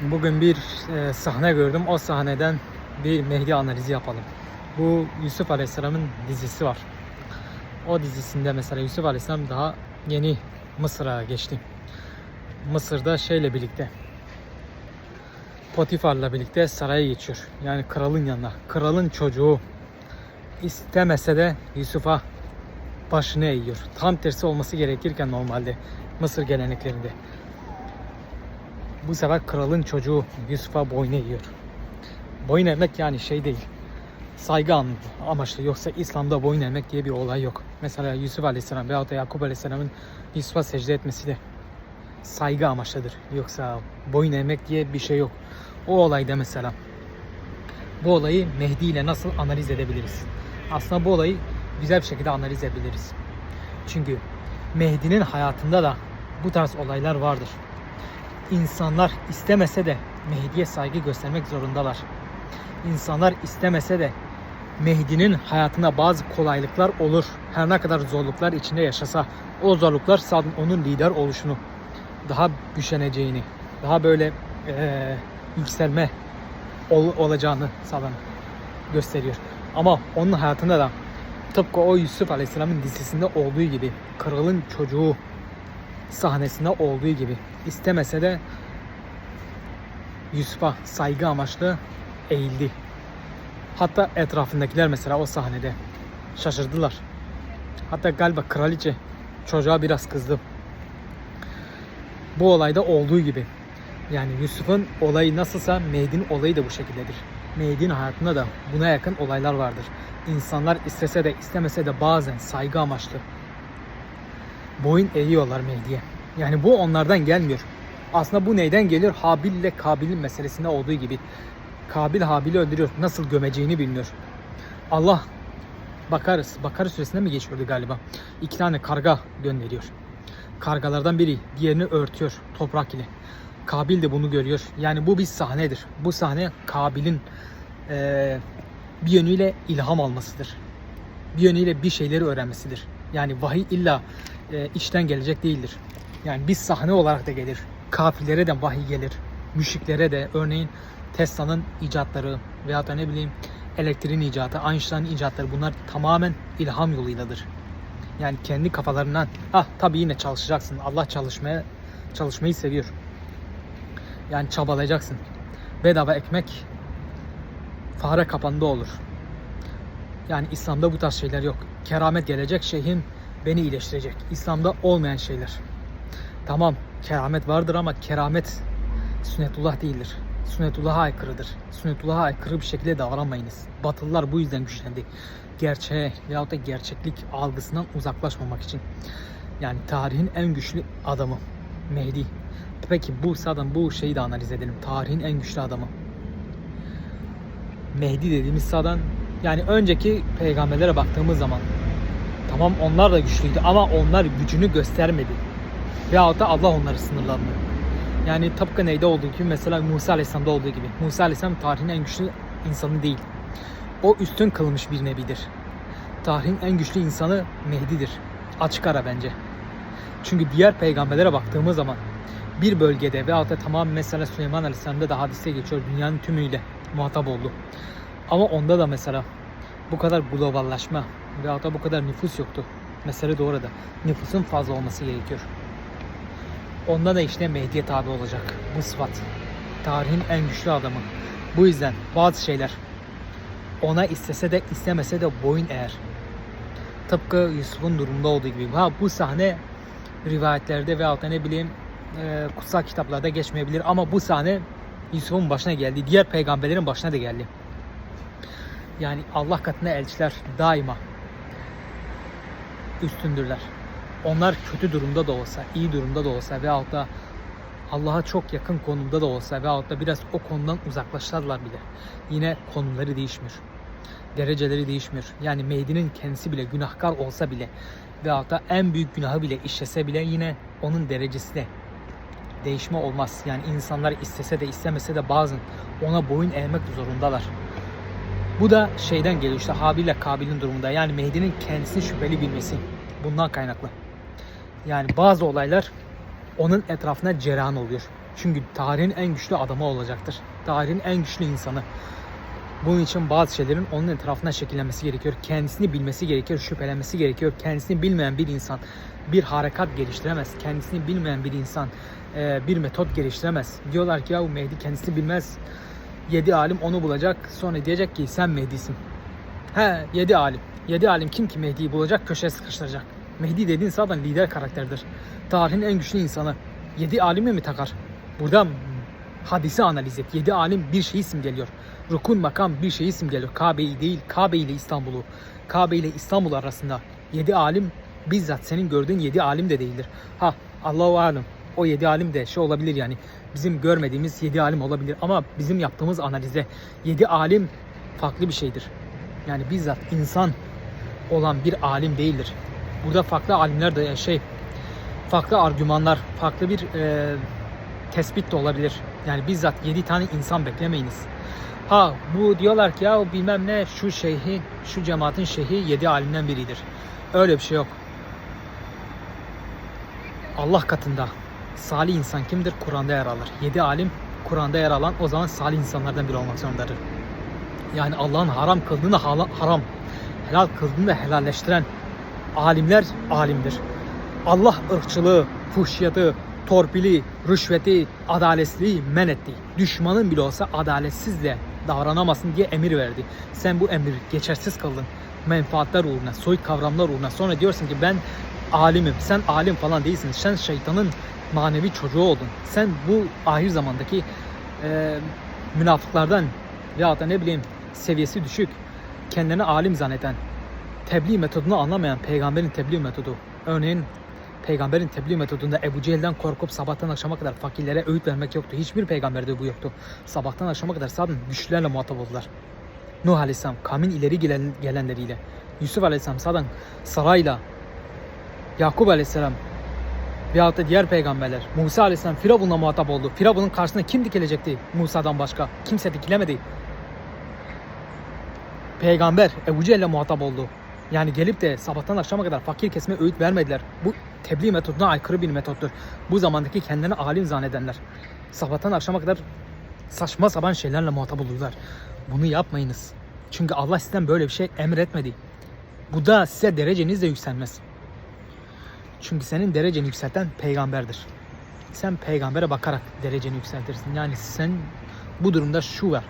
Bugün bir e, sahne gördüm. O sahneden bir Mehdi analizi yapalım. Bu Yusuf Aleyhisselam'ın dizisi var. O dizisinde mesela Yusuf Aleyhisselam daha yeni Mısır'a geçti. Mısır'da şeyle birlikte Potifar'la birlikte saraya geçiyor. Yani kralın yanına. Kralın çocuğu istemese de Yusuf'a başını eğiyor. Tam tersi olması gerekirken normalde Mısır geleneklerinde. Bu sefer kralın çocuğu Yusuf'a boyun eğiyor. Boyun eğmek yani şey değil. Saygı amaçlı. Yoksa İslam'da boyun eğmek diye bir olay yok. Mesela Yusuf Aleyhisselam veyahut da Yakup Aleyhisselam'ın Yusuf'a secde etmesi de saygı amaçlıdır. Yoksa boyun eğmek diye bir şey yok. O olayda mesela bu olayı Mehdi ile nasıl analiz edebiliriz? Aslında bu olayı güzel bir şekilde analiz edebiliriz. Çünkü Mehdi'nin hayatında da bu tarz olaylar vardır. İnsanlar istemese de Mehdi'ye saygı göstermek zorundalar. İnsanlar istemese de Mehdi'nin hayatına bazı kolaylıklar olur. Her ne kadar zorluklar içinde yaşasa o zorluklar sadece onun lider oluşunu, daha güçleneceğini, daha böyle eee, yükselme ol- olacağını sağlam gösteriyor. Ama onun hayatında da tıpkı o Yusuf Aleyhisselam'ın dizisinde olduğu gibi kralın çocuğu sahnesinde olduğu gibi istemese de Yusuf'a saygı amaçlı eğildi. Hatta etrafındakiler mesela o sahnede şaşırdılar. Hatta galiba kraliçe çocuğa biraz kızdı. Bu olayda olduğu gibi. Yani Yusuf'un olayı nasılsa Mehdi'nin olayı da bu şekildedir. Mehdi'nin hayatında da buna yakın olaylar vardır. İnsanlar istese de istemese de bazen saygı amaçlı boyun eğiyorlar Mehdi'ye. Yani bu onlardan gelmiyor. Aslında bu neyden geliyor? Habil ile Kabil'in meselesinde olduğu gibi. Kabil Habil'i öldürüyor. Nasıl gömeceğini bilmiyor. Allah bakarız. Bakarız süresinde mi geçiyordu galiba? İki tane karga gönderiyor. Kargalardan biri diğerini örtüyor toprak ile. Kabil de bunu görüyor. Yani bu bir sahnedir. Bu sahne Kabil'in eee, bir yönüyle ilham almasıdır. Bir yönüyle bir şeyleri öğrenmesidir. Yani vahiy illa e, içten gelecek değildir. Yani bir sahne olarak da gelir. Kafirlere de vahiy gelir. Müşriklere de örneğin Tesla'nın icatları veya da ne bileyim elektriğin icadı, Einstein'ın icatları bunlar tamamen ilham yoluyladır. Yani kendi kafalarından ah tabii yine çalışacaksın. Allah çalışmaya çalışmayı seviyor. Yani çabalayacaksın. Bedava ekmek fare kapanda olur. Yani İslam'da bu tarz şeyler yok. Keramet gelecek şeyhin beni iyileştirecek. İslam'da olmayan şeyler. Tamam keramet vardır ama keramet sünnetullah değildir. Sünnetullah'a aykırıdır. Sünnetullah'a aykırı bir şekilde davranmayınız. Batılılar bu yüzden güçlendi. Gerçeğe veyahut da gerçeklik algısından uzaklaşmamak için. Yani tarihin en güçlü adamı Mehdi. Peki bu sıradan bu şeyi de analiz edelim. Tarihin en güçlü adamı. Mehdi dediğimiz sıradan yani önceki peygamberlere baktığımız zaman tamam onlar da güçlüydü ama onlar gücünü göstermedi. Veyahut da Allah onları sınırladı. Yani tıpkı neyde olduğu gibi mesela Musa Aleyhisselam'da olduğu gibi. Musa Aleyhisselam tarihin en güçlü insanı değil. O üstün kılmış bir nebidir. Tarihin en güçlü insanı Mehdi'dir. Açık ara bence. Çünkü diğer peygamberlere baktığımız zaman bir bölgede veyahut da tamam mesela Süleyman Aleyhisselam'da da hadise geçiyor. Dünyanın tümüyle muhatap oldu. Ama onda da mesela bu kadar globallaşma veyahut da bu kadar nüfus yoktu. Mesele doğru da. Nüfusun fazla olması gerekiyor. Onda da işte Mehdi'ye tabi olacak. Sıfat. Tarihin en güçlü adamı. Bu yüzden bazı şeyler ona istese de istemese de boyun eğer. Tıpkı Yusuf'un durumunda olduğu gibi. Ha bu sahne rivayetlerde veyahut da ne bileyim e, kutsal kitaplarda geçmeyebilir ama bu sahne Yusuf'un başına geldi. Diğer peygamberlerin başına da geldi. Yani Allah katında elçiler daima üstündürler. Onlar kötü durumda da olsa, iyi durumda da olsa veyahut da Allah'a çok yakın konumda da olsa veyahut da biraz o konudan uzaklaşsalar bile yine konumları değişmiyor. Dereceleri değişmiyor. Yani Mehdi'nin kendisi bile günahkar olsa bile veyahut da en büyük günahı bile işlese bile yine onun derecesi de değişme olmaz. Yani insanlar istese de istemese de bazen ona boyun eğmek zorundalar. Bu da şeyden geliyor işte Habil ile Kabil'in durumunda. Yani Mehdi'nin kendisini şüpheli bilmesi. Bundan kaynaklı. Yani bazı olaylar onun etrafına cereyan oluyor. Çünkü tarihin en güçlü adamı olacaktır. Tarihin en güçlü insanı. Bunun için bazı şeylerin onun etrafında şekillenmesi gerekiyor. Kendisini bilmesi gerekiyor, şüphelenmesi gerekiyor. Kendisini bilmeyen bir insan bir harekat geliştiremez. Kendisini bilmeyen bir insan e, bir metot geliştiremez. Diyorlar ki ya bu Mehdi kendisini bilmez. Yedi alim onu bulacak. Sonra diyecek ki sen Mehdi'sin. He yedi alim. Yedi alim kim ki Mehdi'yi bulacak köşeye sıkıştıracak. Mehdi dediğin zaten lider karakterdir. Tarihin en güçlü insanı. Yedi alimi mi takar? Burada hadisi analiz et. Yedi alim bir şeyi simgeliyor. Rukun makam bir şeyi simgeliyor. Kabe'yi değil, Kabe ile İstanbul'u. Kabe ile İstanbul arasında. Yedi alim bizzat senin gördüğün yedi alim de değildir. Ha Allahu alem. O yedi alim de şey olabilir yani. Bizim görmediğimiz yedi alim olabilir. Ama bizim yaptığımız analize yedi alim farklı bir şeydir. Yani bizzat insan olan bir alim değildir. Burada farklı alimler de şey farklı argümanlar, farklı bir e, tespit de olabilir. Yani bizzat 7 tane insan beklemeyiniz. Ha bu diyorlar ki ya bilmem ne şu şeyhi, şu cemaatin şeyhi 7 alimden biridir. Öyle bir şey yok. Allah katında salih insan kimdir? Kur'an'da yer alır. 7 alim Kur'an'da yer alan o zaman salih insanlardan biri olmak zorundadır. Yani Allah'ın haram kıldığını haram, helal kıldığını helalleştiren alimler alimdir. Allah ırkçılığı, fuhşiyatı, torpili, rüşveti, adaletsizliği men etti. Düşmanın bile olsa adaletsizle davranamasın diye emir verdi. Sen bu emri geçersiz kıldın. Menfaatler uğruna, soyut kavramlar uğruna. Sonra diyorsun ki ben alimim. Sen alim falan değilsin. Sen şeytanın manevi çocuğu oldun. Sen bu ahir zamandaki e, münafıklardan ya da ne bileyim seviyesi düşük, kendini alim zanneden, tebliğ metodunu anlamayan peygamberin tebliğ metodu. Örneğin peygamberin tebliğ metodunda Ebu Cehil'den korkup sabahtan akşama kadar fakirlere öğüt vermek yoktu. Hiçbir peygamberde bu yoktu. Sabahtan akşama kadar sadece güçlülerle muhatap oldular. Nuh Aleyhisselam kavmin ileri gelen, gelenleriyle, Yusuf Aleyhisselam zaten sarayla, Yakup Aleyhisselam veyahut da diğer peygamberler, Musa Aleyhisselam Firavun'la muhatap oldu. Firavun'un karşısına kim dikilecekti Musa'dan başka? Kimse dikilemedi. Peygamber Ebu Cehil'le muhatap oldu. Yani gelip de sabahtan akşama kadar fakir kesme öğüt vermediler. Bu tebliğ metoduna aykırı bir metottur. Bu zamandaki kendini alim zannedenler. Sabahtan akşama kadar saçma sapan şeylerle muhatap oluyorlar. Bunu yapmayınız. Çünkü Allah sizden böyle bir şey emretmedi. Bu da size dereceniz de yükselmez. Çünkü senin dereceni yükselten peygamberdir. Sen peygambere bakarak dereceni yükseltirsin. Yani sen bu durumda şu var.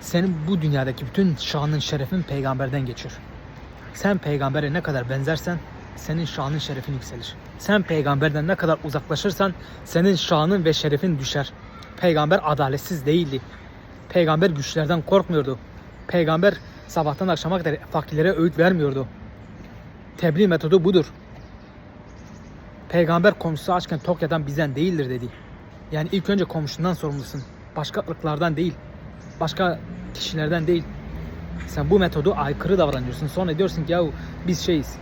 Senin bu dünyadaki bütün şanın, şerefin peygamberden geçiyor. Sen peygambere ne kadar benzersen senin şanın, şerefin yükselir. Sen peygamberden ne kadar uzaklaşırsan senin şanın ve şerefin düşer. Peygamber adaletsiz değildi. Peygamber güçlerden korkmuyordu. Peygamber sabahtan akşama kadar fakirlere öğüt vermiyordu. Tebliğ metodu budur. Peygamber komşusu açken tok yatan bizden değildir dedi. Yani ilk önce komşundan sorumlusun. Başka ırklardan değil. Başka kişilerden değil. Sen bu metodu aykırı davranıyorsun. Sonra diyorsun ki ya biz şeyiz.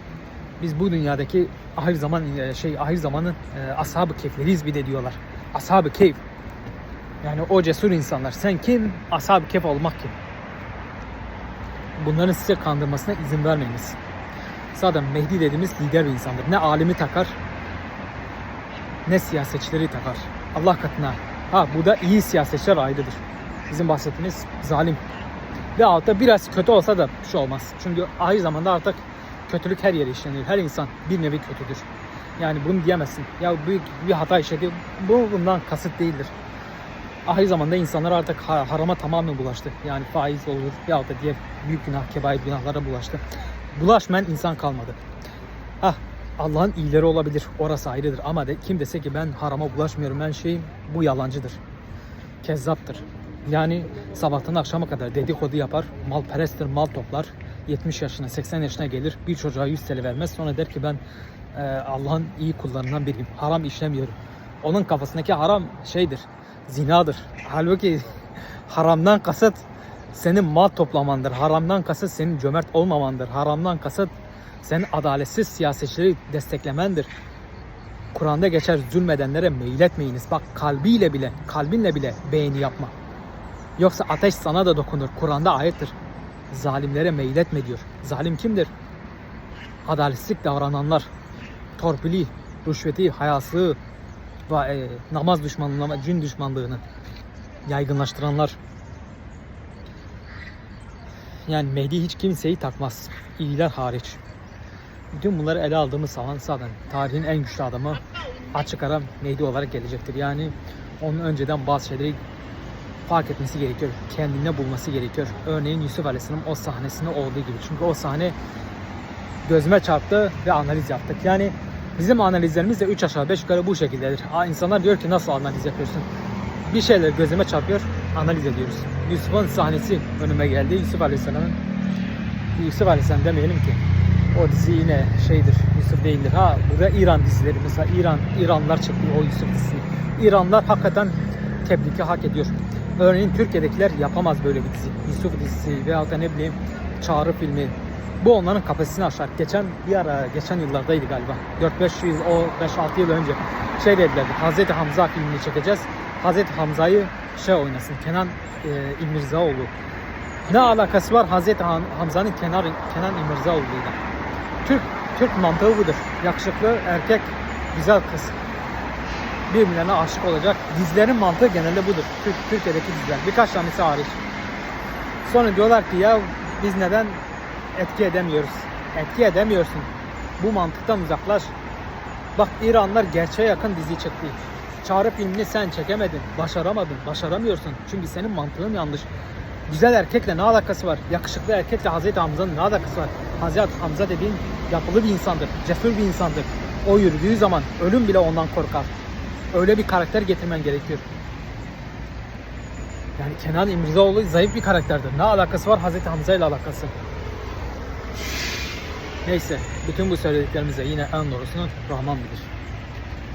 Biz bu dünyadaki ahir zaman e, şey ahir zamanın e, ashab-ı bir de diyorlar. Ashab-ı keyf. Yani o cesur insanlar. Sen kim? Ashab-ı keyf olmak kim? Bunların size kandırmasına izin vermeyiniz. Zaten Mehdi dediğimiz lider bir insandır. Ne alimi takar ne siyasetçileri takar. Allah katına. Ha bu da iyi siyasetçiler ayrıdır. Bizim bahsettiğimiz zalim. Ve altta biraz kötü olsa da bir şey olmaz. Çünkü ahir zamanda artık kötülük her yere işlenir. Her insan bir nevi kötüdür. Yani bunu diyemezsin. Ya büyük bir hata işledi. Bu bundan kasıt değildir. Ahir zamanda insanlar artık ha- harama tamamen bulaştı. Yani faiz olur ya da diğer büyük günah, kebair günahlara bulaştı. Bulaşmayan insan kalmadı. Ah Allah'ın iyileri olabilir. Orası ayrıdır. Ama de, kim dese ki ben harama bulaşmıyorum ben şeyim bu yalancıdır. Kezzaptır. Yani sabahtan akşama kadar dedikodu yapar, malperesttir, mal toplar. 70 yaşına, 80 yaşına gelir, bir çocuğa 100 TL vermez. Sonra der ki ben e, Allah'ın iyi kullarından biriyim. Haram işlemiyorum. Onun kafasındaki haram şeydir, zinadır. Halbuki haramdan kasıt senin mal toplamandır. Haramdan kasıt senin cömert olmamandır. Haramdan kasıt senin adaletsiz siyasetçileri desteklemendir. Kur'an'da geçer zulmedenlere meyletmeyiniz. Bak kalbiyle bile, kalbinle bile beğeni yapma. Yoksa ateş sana da dokunur. Kur'an'da ayettir. Zalimlere meyletme diyor. Zalim kimdir? Adaletsizlik davrananlar. Torpili, rüşveti, hayası, va- e, namaz düşmanlığını, cin düşmanlığını yaygınlaştıranlar. Yani Mehdi hiç kimseyi takmaz. İyiler hariç. Bütün bunları ele aldığımız zaman zaten tarihin en güçlü adamı açık ara Mehdi olarak gelecektir. Yani onun önceden bazı şeyleri fark etmesi gerekiyor. Kendine bulması gerekiyor. Örneğin Yusuf Aleyhisselam o sahnesinde olduğu gibi. Çünkü o sahne gözüme çarptı ve analiz yaptık. Yani bizim analizlerimiz de 3 aşağı 5 yukarı bu şekildedir. Aa, insanlar diyor ki nasıl analiz yapıyorsun? Bir şeyler gözüme çarpıyor, analiz ediyoruz. Yusuf'un sahnesi önüme geldi. Yusuf Aleyhisselam'ın Yusuf Aleyhisselam demeyelim ki o dizi yine şeydir, Yusuf değildir. Ha burada İran dizileri mesela İran İranlılar çekti o Yusuf dizisini. İranlılar hakikaten tebriki hak ediyor. Örneğin Türkiye'dekiler yapamaz böyle bir dizi. Yusuf dizisi veyahut da ne bileyim Çağrı filmi. Bu onların kapasitesini aşar. Geçen bir ara, geçen yıllardaydı galiba. 4-5 yıl, o 5-6 yıl önce şey dedilerdi. Hazreti Hamza filmini çekeceğiz. Hazreti Hamza'yı şey oynasın. Kenan e, İmirzaoğlu. Ne alakası var Hazreti Hamza'nın Kenan, Kenan İmirzaoğlu'yla? Türk Türk mantığı budur. Yakışıklı erkek, güzel kız. Birbirlerine aşık olacak. Dizilerin mantığı genelde budur. Türk, Türkiye'deki diziler. Birkaç tanesi hariç. Sonra diyorlar ki ya biz neden etki edemiyoruz? Etki edemiyorsun. Bu mantıktan uzaklaş. Bak İranlar gerçeğe yakın dizi çekti. Çağrı filmini sen çekemedin, başaramadın, başaramıyorsun. Çünkü senin mantığın yanlış. Güzel erkekle ne alakası var? Yakışıklı erkekle Hazreti Hamza'nın ne alakası var? Hazreti Hamza dediğin yapılı bir insandır, cesur bir insandır. O yürüdüğü zaman ölüm bile ondan korkar. Öyle bir karakter getirmen gerekiyor. Yani Kenan İmirzaoğlu zayıf bir karakterdir. Ne alakası var Hazreti Hamza ile alakası? Neyse, bütün bu söylediklerimize yine en doğrusunu Rahman bilir.